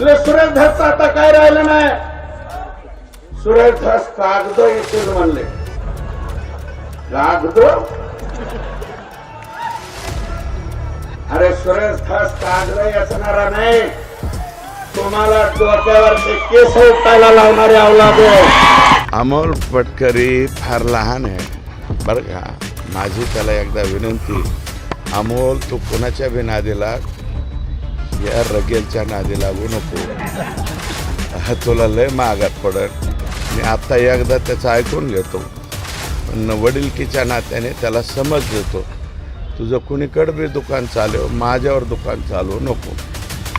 सुरेश धसचं आता काय राहिलं नाही? सुरेश धस कागद येतील म्हणले. कागद? अरे सुरेश धस कागद असणारा नाही. तुम्हाला डोक्यावरचे केस उठायला लावणारे अवलाद. अमोल पटकरी फार लहान आहे. बरं का माझी त्याला एकदा विनंती. अमोल तू कोणाच्या बी नादीला या रगेलच्या नादी लागू नको. हा तुला लय महागात पडत मी आत्ता एकदा त्याचं ऐकून घेतो. पण वडिलकीच्या नात्याने त्याला समज देतो. तुझं कुणीकडं बी दुकान चालव माझ्यावर दुकान चालवू नको.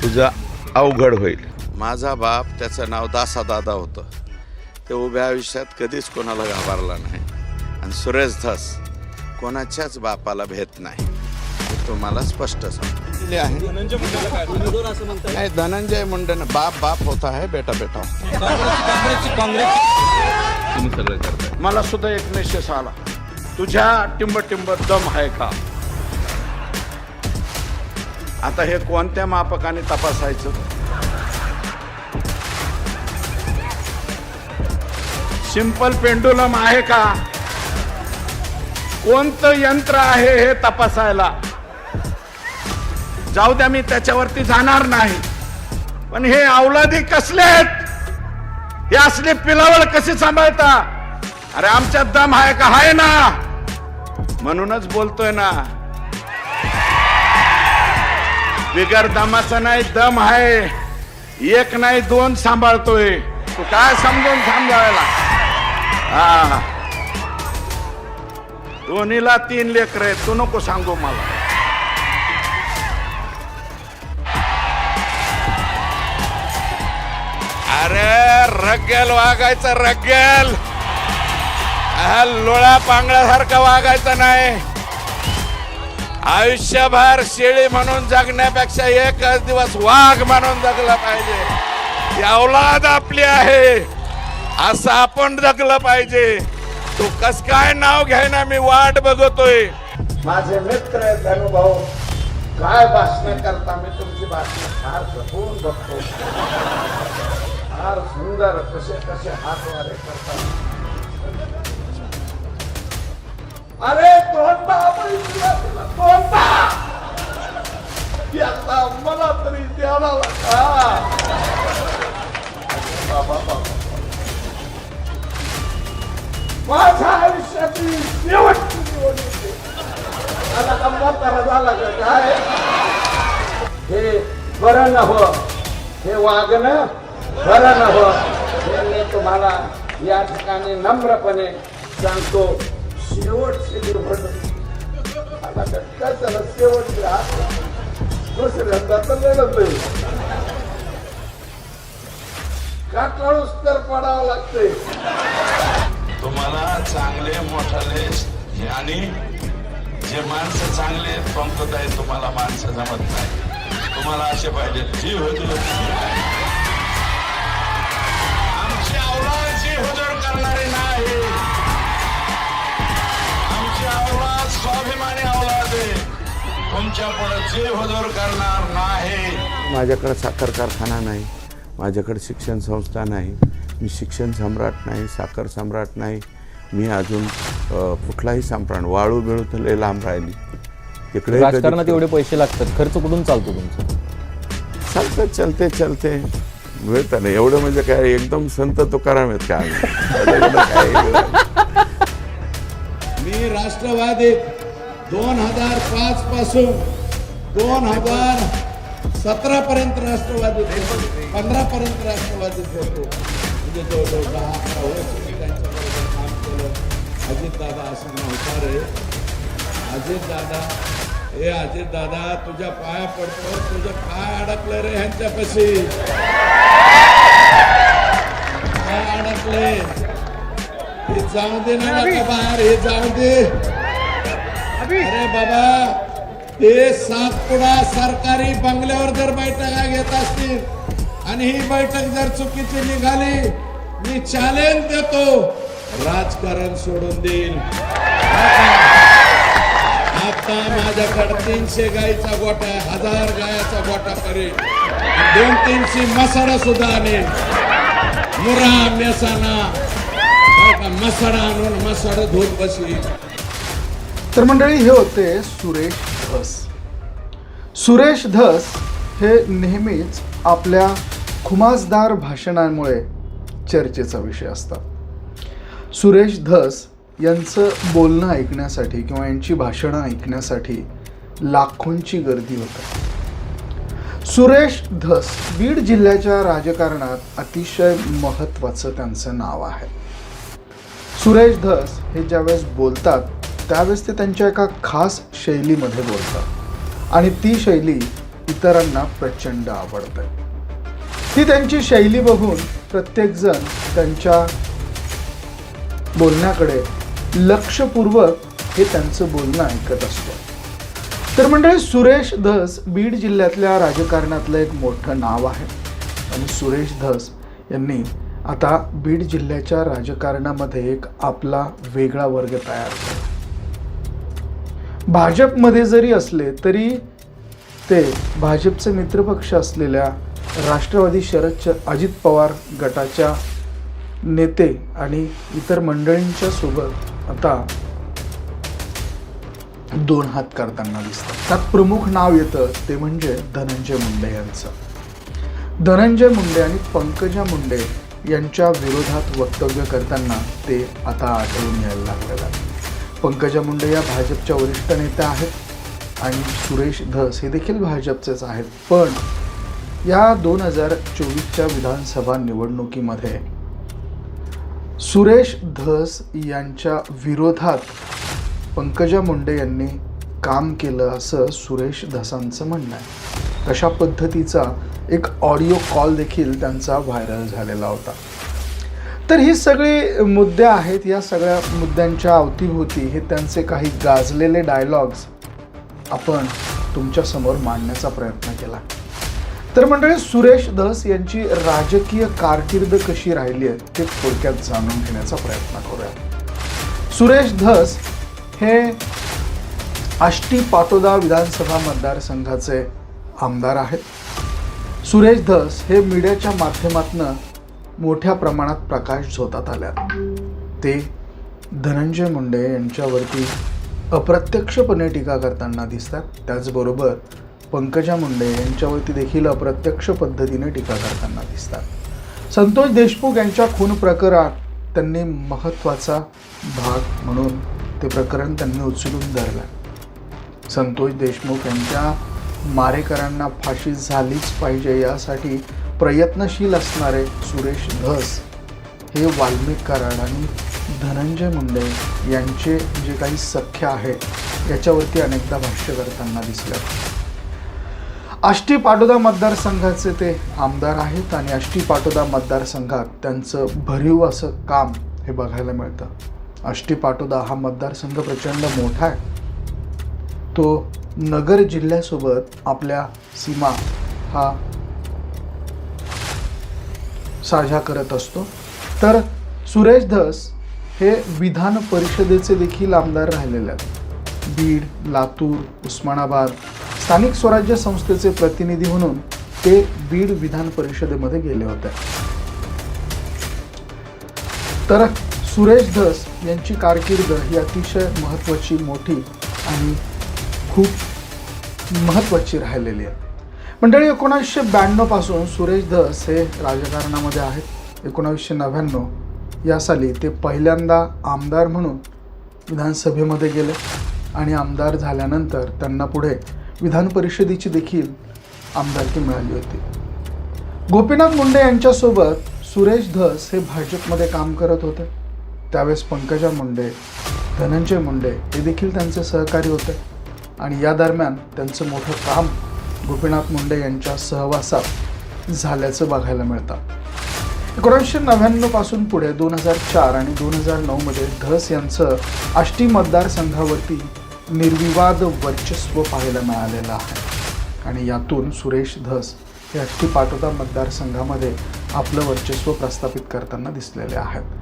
तुझं अवघड होईल. माझा बाप त्याचं नाव दासादादा होतं. ते उभ्या आयुष्यात कधीच कोणाला घाबरला नाही. आणि सुरेश धस कोणाच्याच बापाला भेट नाही. हे तुम्हाला स्पष्ट सांगतो. आहे. नाही धनंजय मुंडेनं बाप बाप होता है बेटा बेटा तुम्ही सगळं करताय. मला सुद्धा एक मेसेज आला. तुझ्या टिंब टिंब दम आहे का? आता हे कोणत्या मापकाने तपासायचं? सिंपल पेंडुलम आहे का? कोणतं यंत्र आहे हे तपासायला? जाऊ द्या मी त्याच्यावरती जाणार नाही. पण हे अवलादी कसले आहेत? हे असले पिलावळ कसे सांभाळता? अरे आमच्यात दम आहे का? आहे ना. म्हणूनच बोलतोय ना. बिगर दमाचा नाही दम आहे. एक नाही दोन सांभाळतोय. तू काय समजून सांभाळायला? हा. दोन्हीला तीन लेकर आहेत. तू नको सांगू मला. रग्गल वागायचं रग्गल हा लोळा पांगळ्यासारखा वागायचा नाही. आयुष्यभर शेळी म्हणून जगण्यापेक्षा एकच दिवस वाघ म्हणून जगलं पाहिजे. औलाद आपली आहे. असं आपण जगलं पाहिजे. तू कस काय नाव घ्यायना मी वाट बघतोय. माझे मित्र धनुभाऊ काय भाषण करता मी तुमची भाषण फार बघतो फार सुंदर कसे कसे हात वारे करतात. अरे कोणता आपण तोंडा! कोणता याचा मला तरी द्यावा लागा. बाबा बाबा. माझ्या आयुष्याची शेवटची निवड आता का म्हातारा झाला का काय? हे बरं नव हे वागणं बरं न हो. मी तुम्हाला या ठिकाणी नम्रपणे सांगतो शेवटची दुर्घटना. आता दुसऱ्यांदा तर लढत नाही काटाळूस तर पडावं लागतंय? तुम्हाला चांगले मोठाले हे आणि जे माणसं चांगले आहेत, पंकत आहेत तुम्हाला माणसं जमत नाही. तुम्हाला असे पाहिजे जी होती करणारी नाही आमची स्वाभिमानी आहे तुमच्यापुढे जी हुजूर करणार नाही. माझ्याकडे साखर कारखाना नाही. माझ्याकडे शिक्षण संस्था नाही. मी शिक्षण सम्राट नाही साखर सम्राट नाही. मी अजून कुठलाही सम्राट वाळू बिळू तर लय लांब राहिली. तिकडे राजकारणात एवढे पैसे लागतात. खर्च कुठून चालतो तुमचा? चालतं चलते चलते मिळतं एवढं म्हणजे काय एकदम संत तुकाराम आहेत काय मी राष्ट्रवादी दोन हजार पाच पासून दोन हजार सतरा पर्यंत राष्ट्रवादी पंधरा पर्यंत राष्ट्रवादीत होतो. म्हणजे जवळजवळ दहा अकरा वर्ष मी त्यांच्याबरोबर काम केलं. अजित दादा असं नव्हता. रे अजितदादा हे अजित दादा तुझ्या पाया पडतो तुझं पाय अडकलं रे ह्यांच्यापाशी. काय अडकले हे जाऊ दे ना बाबा हे जाऊ दे अरे बाबा ते सातपुडा सरकारी बंगल्यावर जर बैठका घेत असतील आणि ही बैठक जर चुकीची निघाली मी चॅलेंज देतो राजकारण सोडून देईल आता माझ्याकडे तीनशे गाईचा गोटा हजार गायाचा गोटा करेल दोन तीनशे मसाडा सुद्धा आणेल मुरा मेसाना मसाडा आणून मसाडा धोत बसली. तर मंडळी हे होते सुरेश धस. सुरेश धस हे नेहमीच आपल्या खुमासदार भाषणांमुळे चर्चेचा विषय असतात. सुरेश धस यांचं बोलणं ऐकण्यासाठी किंवा यांची भाषणं ऐकण्यासाठी लाखोंची गर्दी होते. सुरेश धस बीड जिल्ह्याच्या राजकारणात अतिशय महत्त्वाचं त्यांचं नाव आहे. सुरेश धस हे ज्यावेळेस बोलतात त्यावेळेस ते त्यांच्या एका खास शैलीमध्ये बोलतात. आणि ती शैली इतरांना प्रचंड आवडते. ती त्यांची शैली बघून प्रत्येकजण त्यांच्या बोलण्याकडे लक्षपूर्वक हे त्यांचं बोलणं ऐकत असतं. तर मंडळी सुरेश धस बीड जिल्ह्यातल्या राजकारणातलं एक मोठं नाव आहे. आणि सुरेश धस यांनी आता बीड जिल्ह्याच्या राजकारणामध्ये एक आपला वेगळा वर्ग तयार केला. भाजपमध्ये जरी असले तरी ते भाजपचे मित्रपक्ष असलेल्या राष्ट्रवादी शरद अजित पवार गटाच्या नेते आणि इतर मंडळींच्या सोबत आता दोन हात करताना दिसतात. त्यात प्रमुख नाव येतं ते म्हणजे धनंजय मुंडे यांचं. धनंजय मुंडे आणि पंकजा मुंडे यांच्या विरोधात वक्तव्य करताना ते आता आढळून यायला लागलेलं आहे. पंकजा मुंडे या भाजपच्या वरिष्ठ नेत्या आहेत आणि सुरेश धस हे देखील भाजपचेच आहेत. पण या दोन हजार चोवीसच्या विधानसभा निवडणुकीमध्ये सुरेश धस यांच्या विरोधात पंकजा मुंडे यांनी काम केलं असं सुरेश धसांचं म्हणणं आहे. तशा पद्धतीचा एक ऑडिओ कॉल देखील त्यांचा व्हायरल झालेला होता. तर ही सगळी मुद्दे आहेत या सगळ्या मुद्द्यांच्या अवतीभोवती हे त्यांचे काही गाजलेले डायलॉग्स आपण तुमच्यासमोर मांडण्याचा प्रयत्न केला. तर मंडळी सुरेश धस यांची राजकीय कारकीर्द कशी राहिली आहे ते थोडक्यात जाणून घेण्याचा प्रयत्न करूया. सुरेश धस हे आष्टी पाटोदा विधानसभा मतदारसंघाचे आमदार आहेत. सुरेश धस हे मीडियाच्या माध्यमातून मोठ्या प्रमाणात प्रकाश झोतात आल्या ते धनंजय मुंडे यांच्यावरती अप्रत्यक्षपणे टीका करताना दिसतात. त्याचबरोबर पंकजा मुंडे यांच्यावरती देखील अप्रत्यक्ष पद्धतीने टीका करताना दिसतात. संतोष देशमुख यांच्या खून प्रकरणात त्यांनी महत्त्वाचा भाग म्हणून ते प्रकरण त्यांनी उचलून धरलं. संतोष देशमुख यांच्या मारेकरांना फाशी झालीच पाहिजे यासाठी प्रयत्नशील असणारे सुरेश धस हे वाल्मिक कराड आणि धनंजय मुंडे यांचे जे काही सख्य आहे याच्यावरती अनेकदा भाष्य करताना दिसले. आष्टी पाटोदा मतदारसंघाचे ते आमदार आहेत आणि आष्टी पाटोदा मतदारसंघात त्यांचं भरीव असं काम हे बघायला मिळतं. आष्टीपाटोदा हा मतदारसंघ प्रचंड मोठा आहे. तो नगर जिल्ह्यासोबत आपल्या सीमा हा साझा करत असतो. तर सुरेश धस हे विधान परिषदेचे देखील आमदार राहिलेले आहेत. बीड लातूर उस्मानाबाद स्थानिक स्वराज्य संस्थेचे प्रतिनिधी म्हणून ते बीड विधान परिषदेमध्ये गेले होते. तर सुरेश धस यांची कारकीर्द ही अतिशय महत्त्वाची मोठी आणि खूप महत्त्वाची राहिलेली आहे. मंडळी एकोणावीसशे ब्याण्णवपासून सुरेश धस हे राजकारणामध्ये आहेत. एकोणावीसशे नव्याण्णव या साली ते पहिल्यांदा आमदार म्हणून विधानसभेमध्ये गेले आणि आमदार झाल्यानंतर त्यांना पुढे विधान परिषदेची देखील आमदारकी मिळाली होती. गोपीनाथ मुंडे यांच्यासोबत सुरेश धस हे भाजपमध्ये काम करत होते. त्यावेळेस पंकजा मुंडे धनंजय मुंडे हे देखील त्यांचे सहकारी होते. आणि या दरम्यान त्यांचं मोठं काम गोपीनाथ मुंडे यांच्या सहवासात झाल्याचं बघायला मिळतं. एकोणीसशे नव्याण्णवपासून पुढे दोन हजार चार आणि दोन हजार नऊमध्ये धस यांचं आष्टी मतदारसंघावरती निर्विवाद वर्चस्व पाहायला मिळालेलं आहे. आणि यातून सुरेश धस हे आष्टी पाटोदा मतदारसंघामध्ये आपलं वर्चस्व प्रस्थापित करताना दिसलेले आहेत.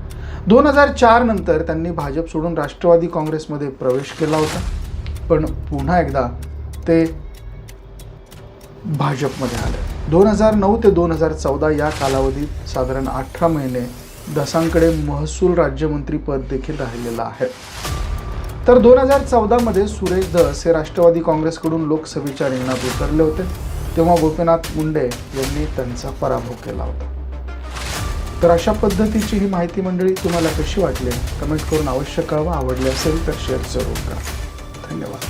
दोन हजार चार नंतर त्यांनी भाजप सोडून राष्ट्रवादी काँग्रेसमध्ये प्रवेश केला होता. पण पुन्हा एकदा ते भाजपमध्ये आले. दोन हजार नऊ ते दोन हजार चौदा या कालावधीत साधारण अठरा महिने दसांकडे महसूल राज्यमंत्री पद देखील राहिलेलं आहे. तर दोन हजार चौदामध्ये सुरेश धस हे राष्ट्रवादी काँग्रेसकडून लोकसभेच्या रिंगणात उतरले होते. तेव्हा गोपीनाथ मुंडे यांनी त्यांचा पराभव केला होता. तर अशा पद्धतीची ही माहिती मंडळी तुम्हाला कशी वाटली? कमेंट करून अवश्य कळवा. आवडली असेल तर शेअर जरूर करा. धन्यवाद.